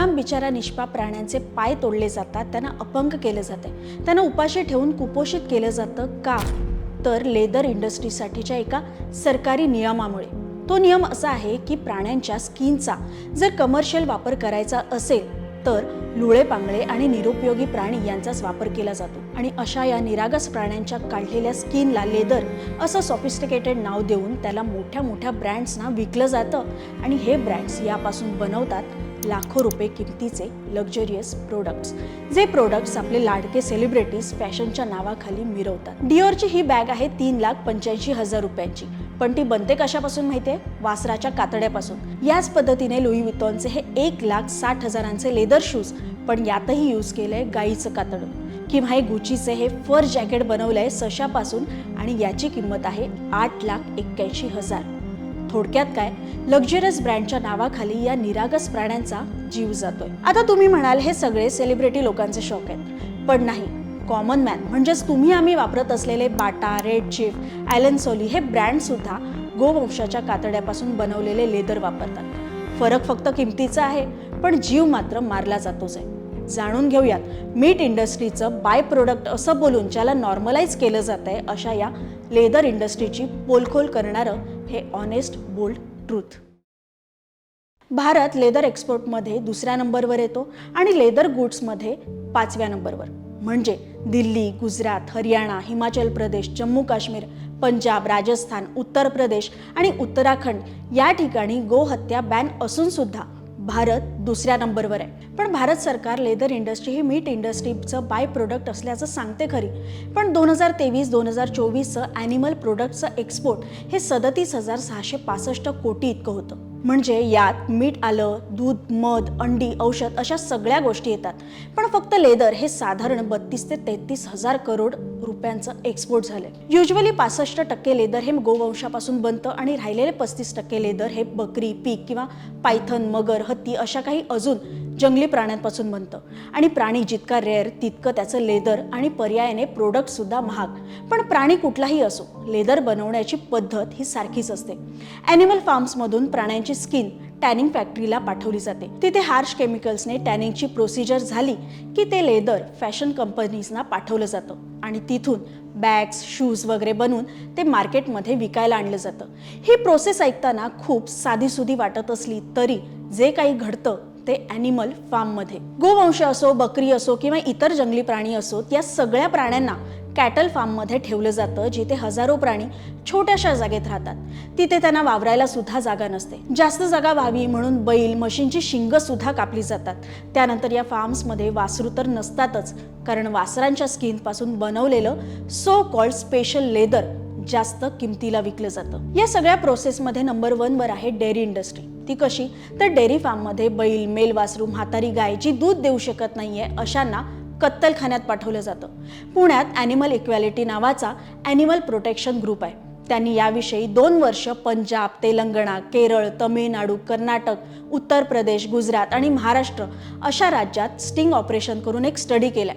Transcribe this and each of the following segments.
बेशुद्धाम बिचारा निष्पाप प्राण्यांचे पाय तोडले जातात त्यांना अपंग केलं जाते त्यांना उपाशी ठेवून कुपोषित केलं जातं का? तर लेदर इंडस्ट्रीसाठीच्या एका सरकारी नियमामुळे. तो नियम असा आहे की प्राण्यांच्या स्किनचा जर कमर्शियल वापर करायचा असेल तर लुळे पांगळे आणि निरुपयोगी प्राणी यांचाच वापर केला जातो. आणि अशा या निरागस प्राण्यांच्या काढलेल्या स्किनला लेदर असं सॉफिस्टिकेटेड नाव देऊन त्याला मोठ्या मोठ्या ब्रँड्सना विकलं जातं. आणि हे ब्रँड्स यापासून बनवतात लाखो रुपये किमतीचे लक्झरियस प्रोडक्ट्स जे प्रोडक्ट्स आपले लाडके सेलिब्रिटीज फॅशनच्या नावाखाली मिरवतात. डिओरची ही बॅग आहे तीन लाख पंच्याऐंशी हजार रुपयांची. पण ती बनते कशापासून माहितीये? वासराच्या कातड्यापासून. याच पद्धतीने लुई वितॉनचे हे एक लाख साठ हजारांचे लेदर शूज पण यातही यूज केलंय गाईचं कातडं. किंवा हे गुचीचे हे फर जॅकेट बनवलंय सशापासून आणि याची किंमत आहे आठ लाख एक्क्याऐंशी हजार. थोडक्यात काय? लक्झरियस ब्रँडच्या नावाखाली या निरागस प्राण्यांचा जीव जातोय. आता तुम्ही म्हणाल हे सगळे सेलिब्रिटी लोकांचे शौक आहेत. पण नाही. कॉमन मॅन म्हणजेच तुम्ही आम्ही वापरत असलेले Bata Red Chief Allen Solly हे ब्रँड सुद्धा गोवंशाच्या कातड्यापासून बनवलेले लेदर वापरतात. फरक फक्त किमतीचा आहे पण जीव मात्र मारला जातोच आहे. जाणून घेऊयात मीट इंडस्ट्रीचं बाय प्रोडक्ट असं बोलून ज्याला नॉर्मलाइज केलं जात आहे अशा या लेदर इंडस्ट्रीची पोलखोल करणारं हे honest bold truth Bharat leather एक्सपोर्टमध्ये दुसऱ्या नंबरवर येतो आणि लेदर गुड्समध्ये पाचव्या नंबरवर. म्हणजे दिल्ली गुजरात हरियाणा हिमाचल प्रदेश जम्मू काश्मीर पंजाब राजस्थान उत्तर प्रदेश आणि उत्तराखंड या ठिकाणी गोहत्या बॅन असूनसुद्धा भारत दुसऱ्या नंबरवर आहे. पण भारत सरकार लेदर इंडस्ट्री ही मीट इंडस्ट्रीचं बाय प्रोडक्ट असल्याचं सांगते खरी. पण दोन हजार तेवीस दोन हजार चोवीसचं ॲनिमल प्रोडक्टचं एक्सपोर्ट हे सदतीस हजार सहाशे पासष्ट कोटी इतकं होतं. म्हणजे यात मीठ आलं दूध मध अंडी औषध अशा सगळ्या गोष्टी येतात. पण फक्त लेदर हे साधारण बत्तीस ते तेहतीस हजार करोड रुपयांचं एक्सपोर्ट झालंय. युजली पासष्ट टक्के लेदर हे गोवंशापासून बनतं आणि राहिलेले पस्तीस टक्के लेदर हे बकरी पीक किंवा पायथन मगर हत्ती अशा काही अजून जंगली प्राण्यांपासून बनतं. आणि प्राणी जितका रेअर तितकं त्याचं लेदर आणि पर्यायाने प्रोडक्टसुद्धा महाग. पण प्राणी कुठलाही असो लेदर बनवण्याची पद्धत ही सारखीच असते. ॲनिमल फार्म्समधून प्राण्यांची स्किन टॅनिंग फॅक्टरीला पाठवली जाते. तिथे हार्श केमिकल्सने टॅनिंगची प्रोसिजर झाली की ते लेदर फॅशन कंपनीजना पाठवलं जातं. आणि तिथून बॅग्स शूज वगैरे बनवून ते मार्केटमध्ये विकायला आणलं जातं. ही प्रोसेस ऐकताना खूप साधीसुधी वाटत असली तरी जे काही घडतं ते ॲनिमल फार्ममध्ये गोवंश असो बकरी असो किंवा इतर जंगली प्राणी असोत या सगळ्या प्राण्यांना कॅटल फार्ममध्ये ठेवलं जातं जिथे हजारो प्राणी छोट्याशा जागेत राहतात. तिथे त्यांना वावरायला सुद्धा जागा नसते. जास्त जागा व्हावी म्हणून बैल म्हशींची शिंग सुद्धा कापली जातात. त्यानंतर या फार्म्समध्ये वासरू तर नसतातच कारण वासरांच्या स्किनपासून बनवलेलं सो कॉल्ड स्पेशल लेदर जास्त किमतीला विकलं जातं. या सगळ्या प्रोसेसमध्ये नंबर वनवर आहे डेअरी इंडस्ट्री ती कशी? तर डेअरी फार्ममध्ये बैल मेल वासरू म्हातारी गाय जी दूध देऊ शकत नाहीये अशांना कत्तलखान्यात पाठवलं जातं. पुण्यात ॲनिमल इक्वॅलिटी नावाचा ॲनिमल प्रोटेक्शन ग्रुप आहे. त्यांनी याविषयी दोन वर्ष पंजाब तेलंगणा केरळ तमिळनाडू कर्नाटक उत्तर प्रदेश गुजरात आणि महाराष्ट्र अशा राज्यात स्टिंग ऑपरेशन करून एक स्टडी केला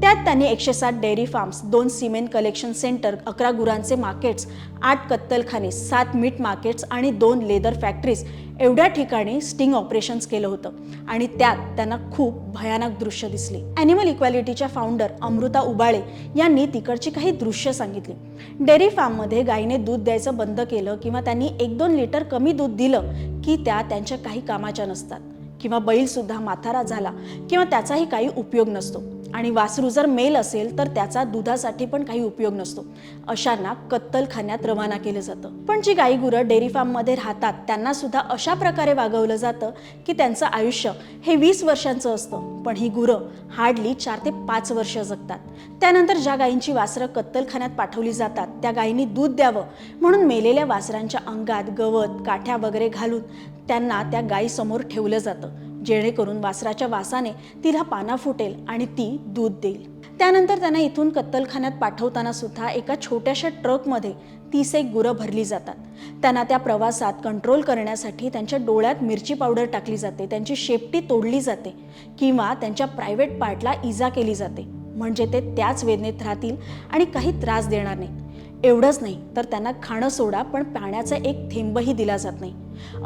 त्यात त्यांनी एकशे सात डेअरी फार्म्स दोन सिमेंट कलेक्शन सेंटर अकरा गुरांचे मार्केट्स आठ कत्तलखाने सात मीट मार्केट्स आणि दोन लेदर फॅक्टरीज एवढ्या ठिकाणी स्टिंग ऑपरेशन्स केलं होतं. आणि त्यात त्यांना खूप भयानक दृश्य दिसली. ॲनिमल इक्वॅलिटीच्या फाउंडर अमृता उबाळे यांनी तिकडची काही दृश्य सांगितली. डेअरी फार्ममध्ये गायीने दूध द्यायचं बंद केलं किंवा त्यांनी एक दोन लिटर कमी दूध दिलं की त्या त्यांच्या काही कामाच्या नसतात. किंवा बैलसुद्धा माथारा झाला किंवा त्याचाही काही उपयोग नसतो. आणि वासरू जर मेल असेल तर त्याचा दुधासाठी पण काही उपयोग नसतो. अशांना कत्तलखान्यात रवाना केलं जातं. पण जी गाई गुरं डेअरी फार्ममध्ये राहतात त्यांना सुद्धा अशा प्रकारे वागवलं जातं की त्यांचं आयुष्य हे वीस वर्षांचं असतं. पण ही गुरं हार्डली चार ते पाच वर्ष जगतात. त्यानंतर ज्या गायींची वासरं कत्तलखान्यात पाठवली जातात त्या गायींनी दूध द्यावं. म्हणून मेलेल्या वासरांच्या अंगात गवत काठ्या वगैरे घालून त्यांना त्या गायीसमोर ठेवलं जातं. जेणेकरून वासराच्या वासाने तिला पाना फुटेल आणि ती दूध देईल. त्यानंतर त्यांना इथून कत्तलखान्यात पाठवताना सुद्धा एका छोट्याशा ट्रकमध्ये तीस एक गुरं भरली जातात. त्यांना त्या प्रवासात कंट्रोल करण्यासाठी त्यांच्या डोळ्यात मिरची पावडर टाकली जाते त्यांची शेपटी तोडली जाते किंवा त्यांच्या प्रायव्हेट पार्टला इजा केली जाते. म्हणजे ते त्याच वेदनेत राहतील आणि काही त्रास देणार नाही. एवढंच नाही तर त्यांना खाणं सोडा पण पाण्याचा एक थेंबही दिला जात नाही.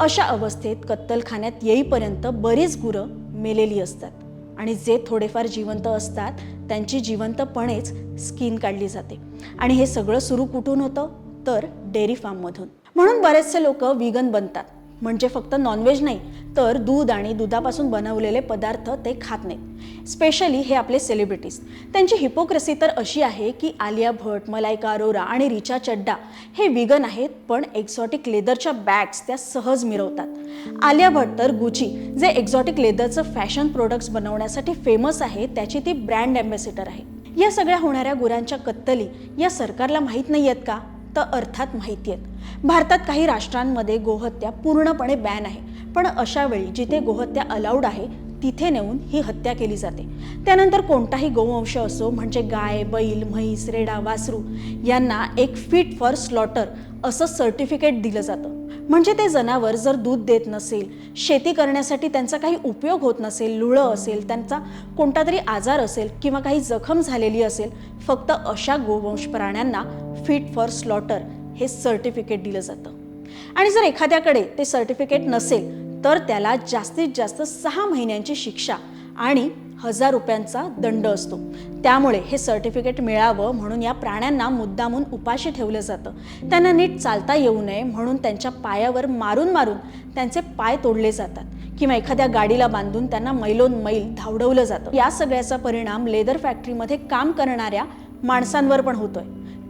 अशा अवस्थेत कत्तलखान्यात येईपर्यंत बरीच गुरं मेलेली असतात आणि जे थोडेफार जिवंत असतात त्यांची जिवंतपणेच स्किन काढली जाते. आणि हे सगळं सुरू कुठून होतं? तर डेअरी फार्ममधून. म्हणून बरेचसे लोक विगन बनतात. म्हणजे फक्त नॉनव्हेज नाही तर दूध आणि दुधापासून बनवलेले पदार्थ ते खात नाहीत. स्पेशली हे आपले सेलिब्रिटीज त्यांची हिपोक्रेसी तर अशी आहे की आलिया भट मलायका अरोरा आणि रिचा चड्डा हे विगन आहेत पण एक्झॉटिक लेदरच्या बॅग्स त्या सहज मिरवतात. आलिया भट तर गुची जे एक्झॉटिक लेदरचं फॅशन प्रोडक्ट्स बनवण्यासाठी फेमस आहे त्याची ती ब्रँड अँबॅसिडर आहे. या सगळ्या होणाऱ्या गुरांच्या कत्तली या सरकारला माहीत नाही आहेत का? तर अर्थात माहिती आहेत. भारतात काही राष्ट्रांमध्ये गोहत्या पूर्णपणे बॅन आहे. पण अशा वेळी जिथे गोहत्या अलाउड आहे तिथे नेऊन ही हत्या केली जाते. त्यानंतर कोणताही गोवंश असो म्हणजे गाय बैल म्हैस रेडा वासरू यांना एक फिट फॉर स्लॉटर असं सर्टिफिकेट दिलं जातं. म्हणजे ते जनावर जर दूध देत नसेल शेती करण्यासाठी त्यांचा काही उपयोग होत नसेल लुळं असेल त्यांचा कोणता तरी आजार असेल किंवा काही जखम झालेली असेल फक्त अशा गोवंश प्राण्यांना फिट फॉर स्लॉटर हे सर्टिफिकेट दिलं जातं. आणि जर एखाद्याकडे ते सर्टिफिकेट नसेल तर त्याला जास्तीत जास्त सहा महिन्यांची शिक्षा आणि हजार रुपयांचा दंड असतो. त्यामुळे हे सर्टिफिकेट मिळावं म्हणून या प्राण्यांना मुद्दामून उपाशी ठेवलं जातं. त्यांना नीट चालता येऊ नये म्हणून त्यांच्या पायावर मारून मारून त्यांचे पाय तोडले जातात किंवा एखाद्या गाडीला बांधून त्यांना मैलोन मैल धावडवलं जातं. या सगळ्याचा परिणाम लेदर फॅक्टरीमध्ये काम करणाऱ्या माणसांवर पण होतोय.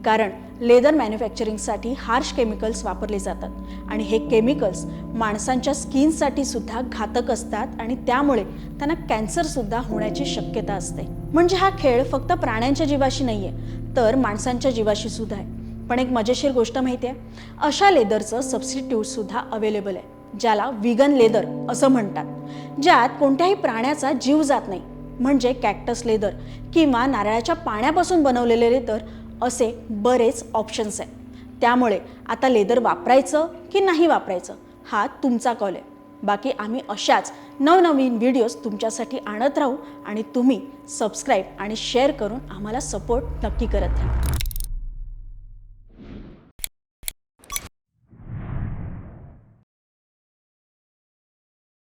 कारण लेदर मॅन्युफॅक्चरिंगसाठी हार्श केमिकल्स वापरले जातात. आणि हे केमिकल्स माणसांच्या स्किनसाठी सुद्धा घातक असतात आणि त्यामुळे त्यांना कॅन्सरसुद्धा होण्याची शक्यता असते. म्हणजे हा खेळ फक्त प्राण्यांच्या जीवाशी नाही आहे तर माणसांच्या जीवाशी सुद्धा आहे. पण एक मजेशीर गोष्ट माहिती आहे? अशा लेदरचं सबस्टिट्यूटसुद्धा अवेलेबल आहे ज्याला विगन लेदर असं म्हणतात. ज्यात कोणत्याही प्राण्याचा जीव जात नाही. म्हणजे कॅक्टस लेदर किंवा नारळाच्या पाण्यापासून बनवलेले लेदर असे बरेच ऑप्शन्स आहेत. त्यामुळे आता लेदर वापरायचं की नाही वापरायचं हा तुमचा कॉल आहे. बाकी आम्ही अशाच नवनवीन व्हिडिओज तुमच्यासाठी आणत राहू आणि तुम्ही सबस्क्राईब आणि शेअर करून आम्हाला सपोर्ट नक्की करत राहा.